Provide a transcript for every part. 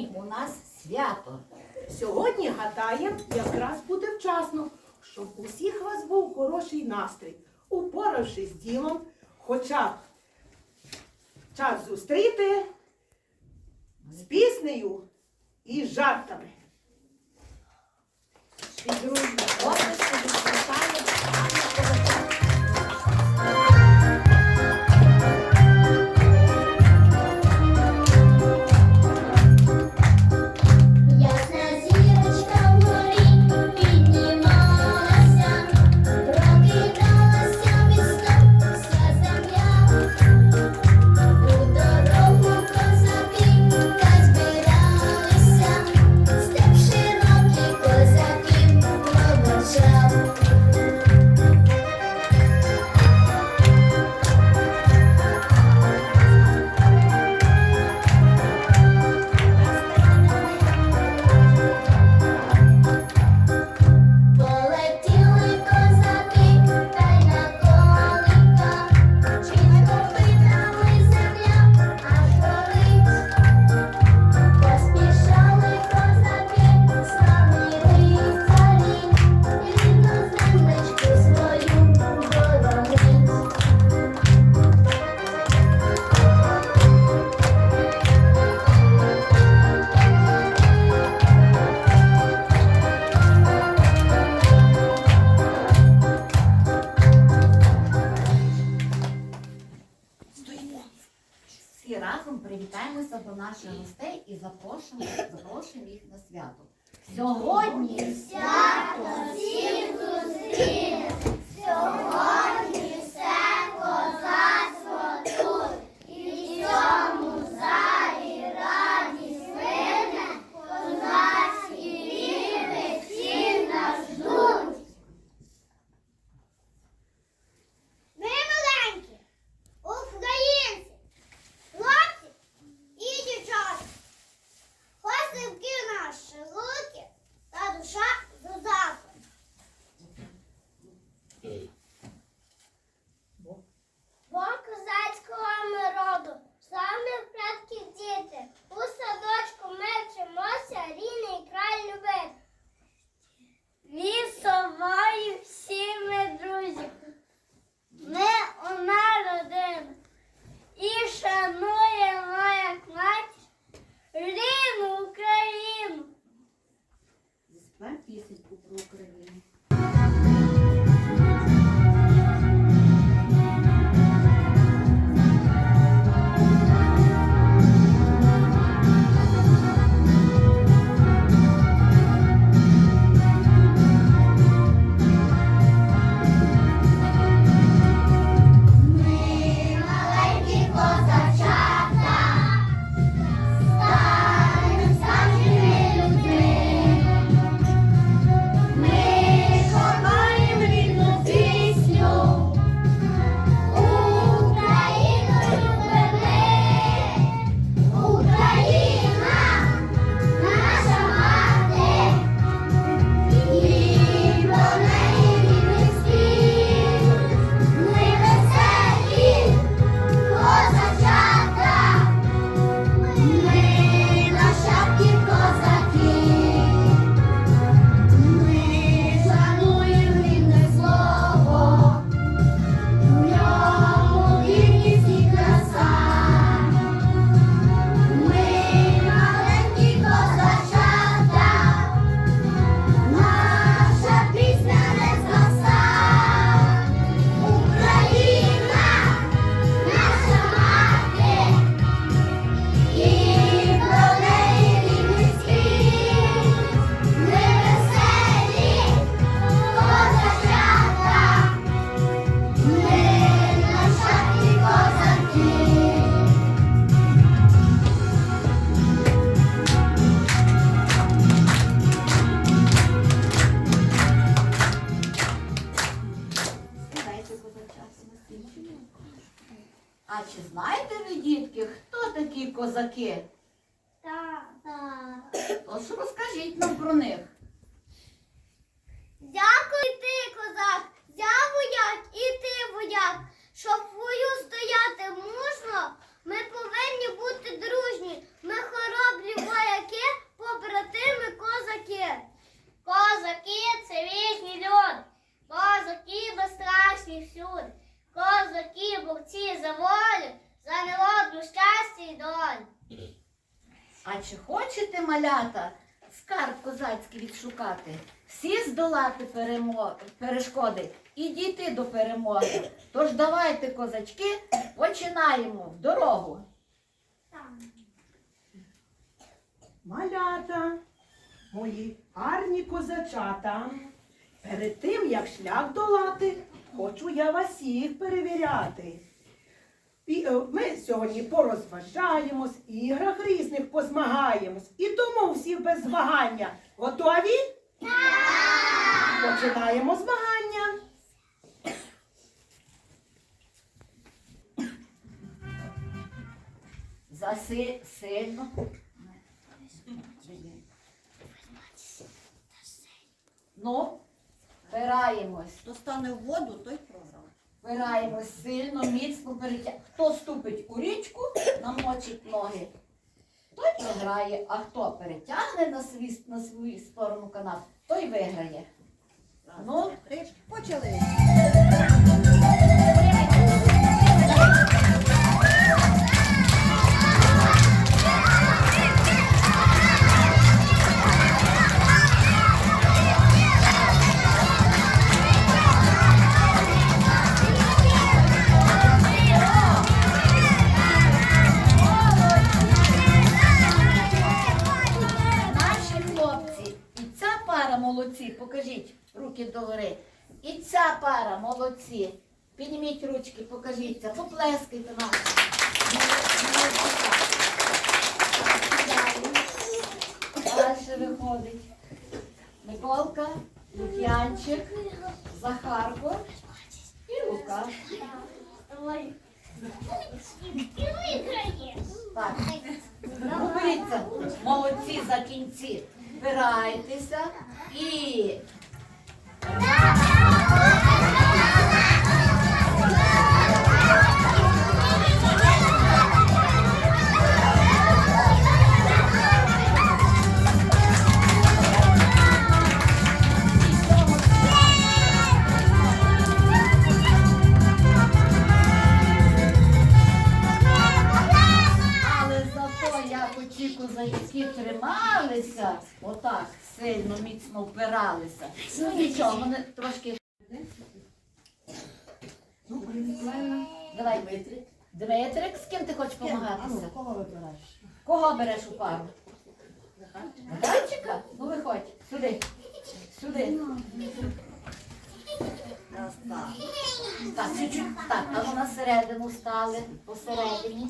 сьогодні у нас свято. Сьогодні, гадаємо, якраз буде вчасно, щоб усіх вас був хороший настрій, упоравшись з ділом, хоча час зустріти з піснею і жартами. І друзі, ось знаєте, дітки, хто такі козаки? Так. Тож розкажіть нам про них. Дякую ти, козак, я вояк і ти вояк. Щоб вою стояти можна, ми повинні бути дружні. Ми хороблі вояки, побратими козаки. Козаки це вічні люди, козаки безстрашні всюди, козаки богці за волю вогонь. А чи хочете, малята, скарб козацький відшукати? Всі здолати перемо... перешкоди і дійти до перемоги. Тож давайте, козачки, починаємо в дорогу. Малята, мої гарні козачата. Перед тим, як шлях долати, хочу я вас всіх перевіряти. Е, Ми сьогодні порозважаємось, в іграх різних позмагаємось. І тому всі без вагання. Готові? Так! Починаємо змагання. Заси сильно. Ну, впираємось. Хто стане в воду, той програв. Впираємось сильно, міцно перетя... Хто ступить у річку, намочить ноги, той програє, а хто перетягне на, свій, на свою сторону канат, той виграє. Ну, Почали. Руки догори. І ця пара молодці. Підніміть ручки, покажіться, поплескайте молодці. Далі. Виходить. Миколка, Лук'янчик, Захарко і Лука. Так. Уберіться, молодці за кінці. Впирайтеся і. Але сильно міцно впиралися. Ну нічого, вони трошки. Давай, Дмитрик. Дмитрик, з ким ти хочеш помагатися? Кого вибираєш? Кого береш у пару? Михайлчика? Ну виходь, сюди. Сюди. Раз. Так, чуть-чуть. Так, а ну на середину стали, посередині.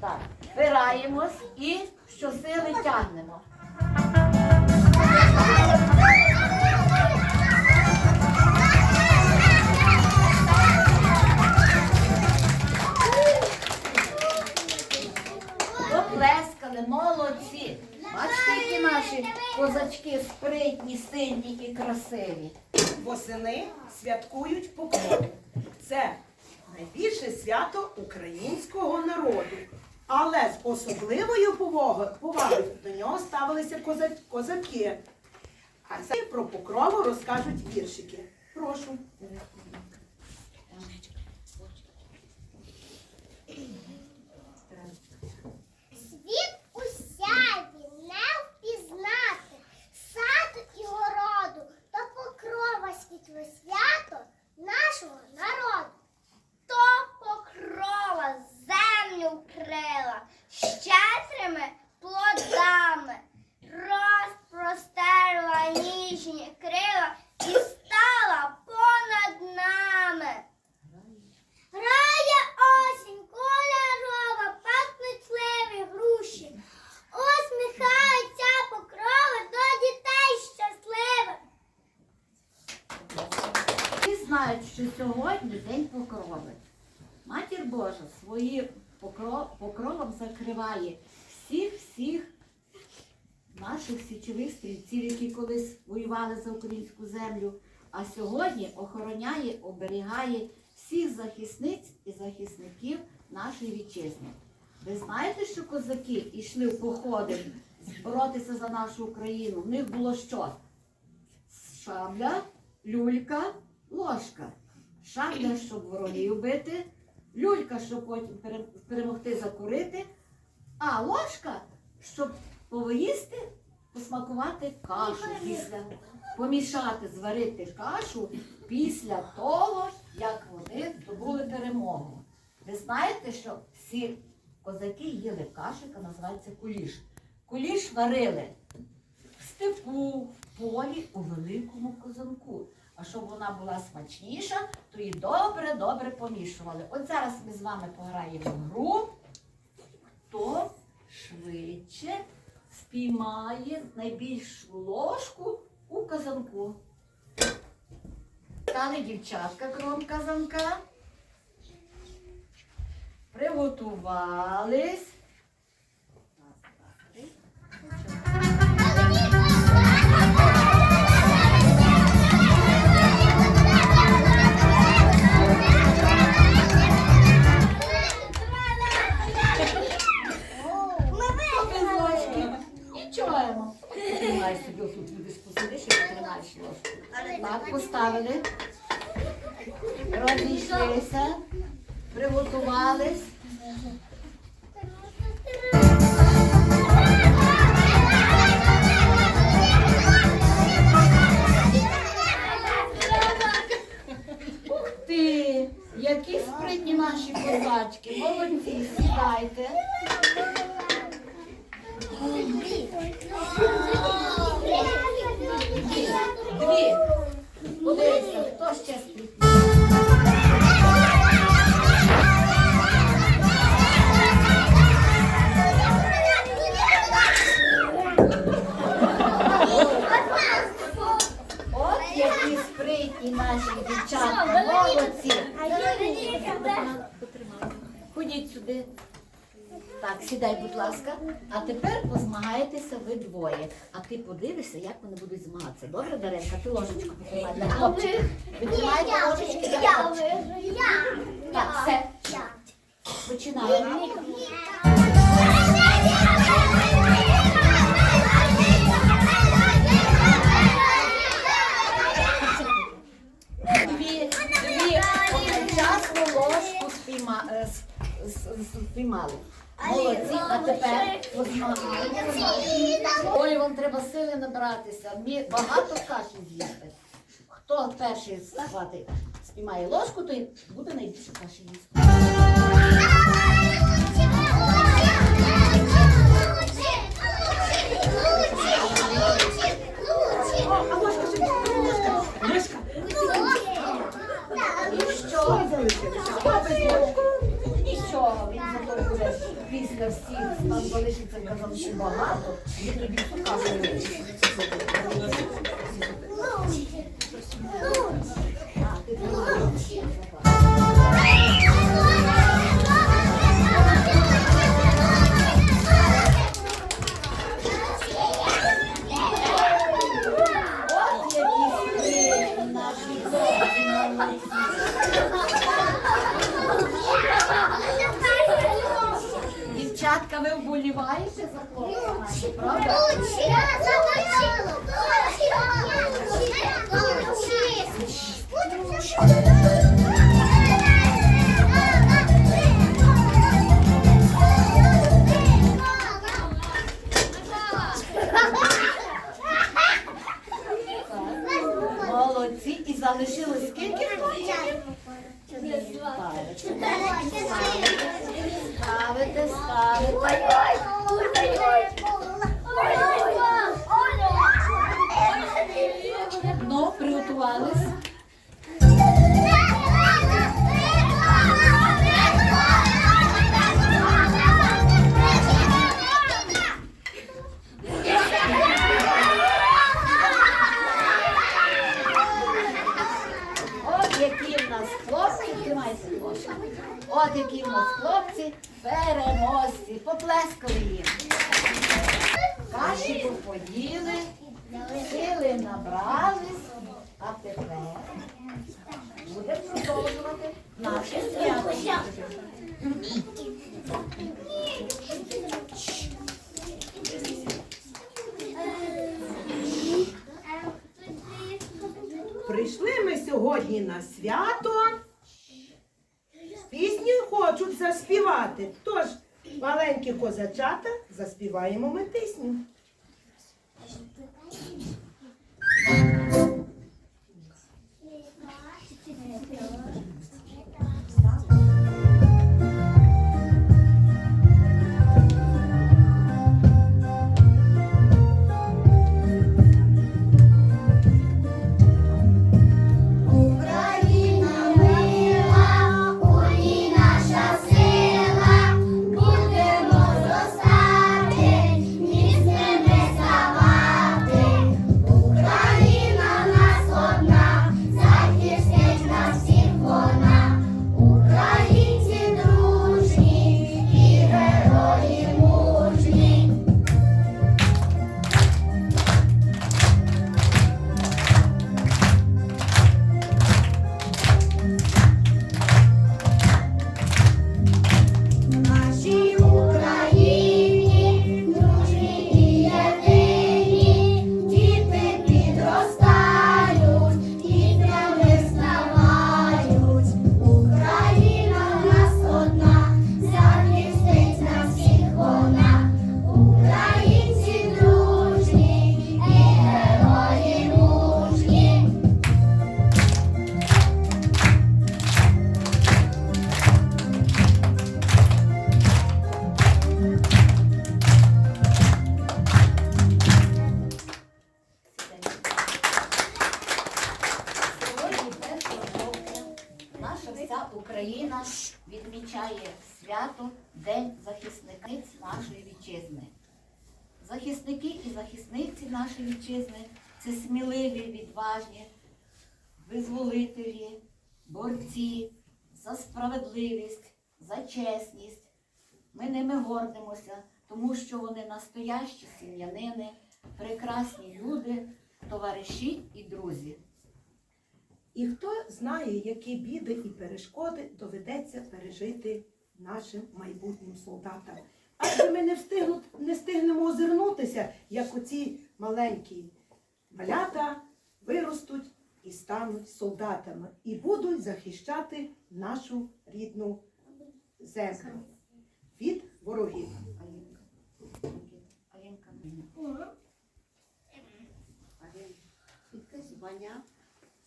Так, впираємось і щосили тягнемо. Поплескали, молодці. Бачите, які наші козачки спритні, сильні і красиві. Восени святкують покров. Це найбільше свято українського народу. Але з особливою повагою до нього ставилися козаки. А це про покрову розкажуть віршики. Прошу. Сьогодні день покрови. Матір Божа своїм покровом закриває всіх-всіх наших січових стрільців, які колись воювали за українську землю, а сьогодні охороняє, оберігає всіх захисниць і захисників нашої вітчизни. Ви знаєте, що козаки йшли в походи боротися за нашу Україну? В них було що? Шабля, люлька, ложка. Шабля, щоб ворогів бити, люлька, щоб потім перемогти закурити, а ложка, щоб поїсти, посмакувати кашу після, помішати, зварити кашу після того, як вони здобули перемогу. Ви знаєте, що всі козаки їли кашу, яка називається куліш. Куліш варили в степу, в полі, у великому казанку. А щоб вона була смачніша, то її добре-добре помішували. От зараз ми з вами пограємо в гру. Хто швидше спіймає найбільшу ложку у казанку. Стали дівчатка кром казанка. Приготувались. Ти подивишся, як вони будуть змагатися. Добре, Даренка? Ти ложечку потримай для хлопчика. Тримаєте ложечки для хлопчика. Так, все. Починаємо. Набратися. Мі- Багато каші з'їсти. Хто перший схватить, спіймає ложку, той буде найбільше каші їсти. А ложка ще ложка. Ложка. Що? Що. Нічого, він буде після всіх, там залишиться казанку багато, і тоді всю ти подивись. От хлопця, правда? Молодці. тримайся, Гоша. От які в нас хлопці, переможці, поплескали їм. Каші поїли, сили набрались, а тепер будемо продовжувати наше свято. Прийшли ми сьогодні на свято з хочуть заспівати. Тож, маленькі козачата, заспіваємо ми пісню. Україна Україна відмічає свято День захисниць нашої вітчизни. Захисники і захисниці нашої вітчизни це сміливі, відважні, визволителі, борці за справедливість, за чесність. Ми ними гордимося, тому що вони настоящі сім'янини, прекрасні люди, товариші і друзі. І хто знає, які біди і перешкоди доведеться пережити нашим майбутнім солдатам. Адже ми не, встигну, не встигнемо озирнутися, як оці маленькі малята виростуть і стануть солдатами і будуть захищати нашу рідну землю від ворогів. Алінка. Звання.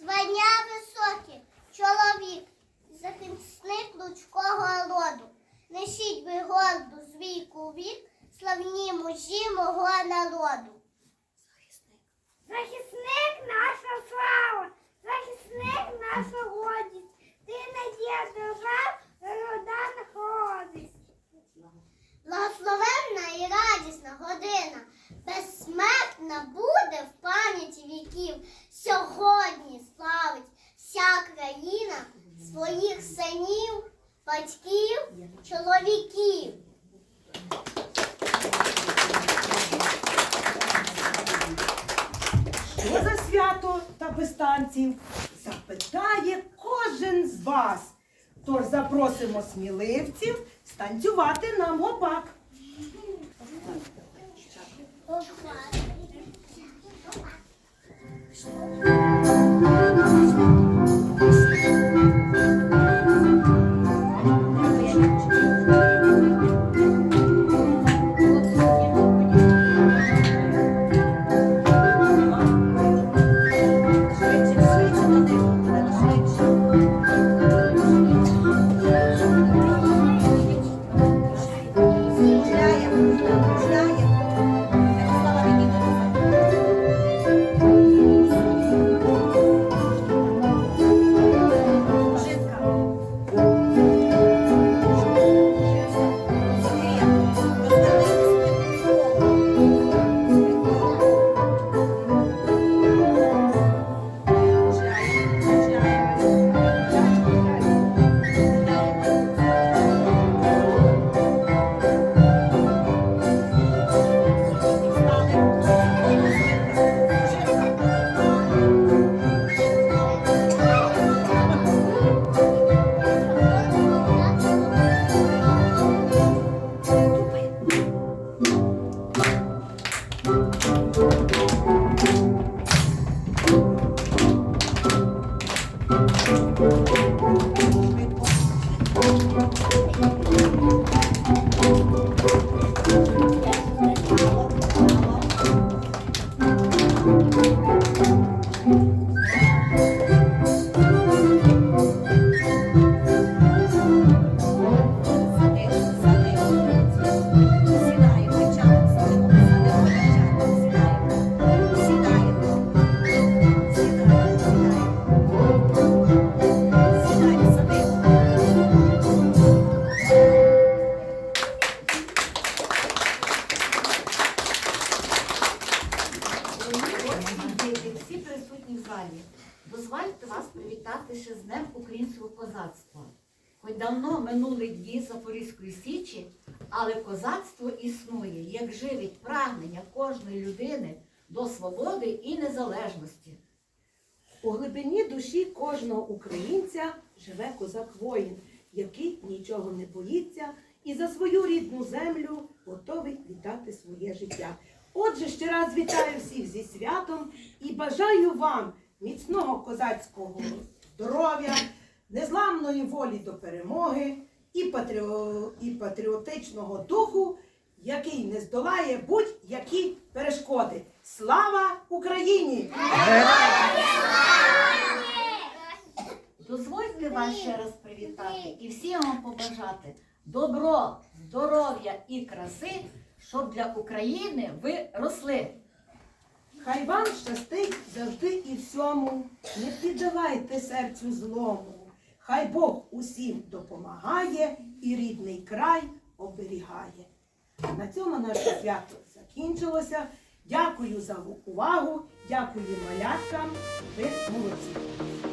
Звання високе, чоловік, захисник луцького роду. Несіть ви горду з віку вік, славні мужі мого народу. Захисник наша слава, захисник наша гордість, ти надія держав, рода находить. Свободи і незалежності. У глибині душі кожного українця живе козак воїн, який нічого не боїться і за свою рідну землю готовий віддати своє життя. Отже, ще раз вітаю всіх зі святом і бажаю вам міцного козацького здоров'я, незламної волі до перемоги і, патріо- і патріотичного духу, який не здолає будь-які перешкоди. Слава Україні! Дозвольте вас ще раз привітати і всім вам побажати добро, здоров'я і краси, щоб для України ви росли. Хай вам щастить завжди і всьому, не піддавайте серцю злому. Хай Бог усім допомагає і рідний край оберігає. На цьому наше свято закінчилося. Дякую за увагу, дякую маляткам. Ви молодці.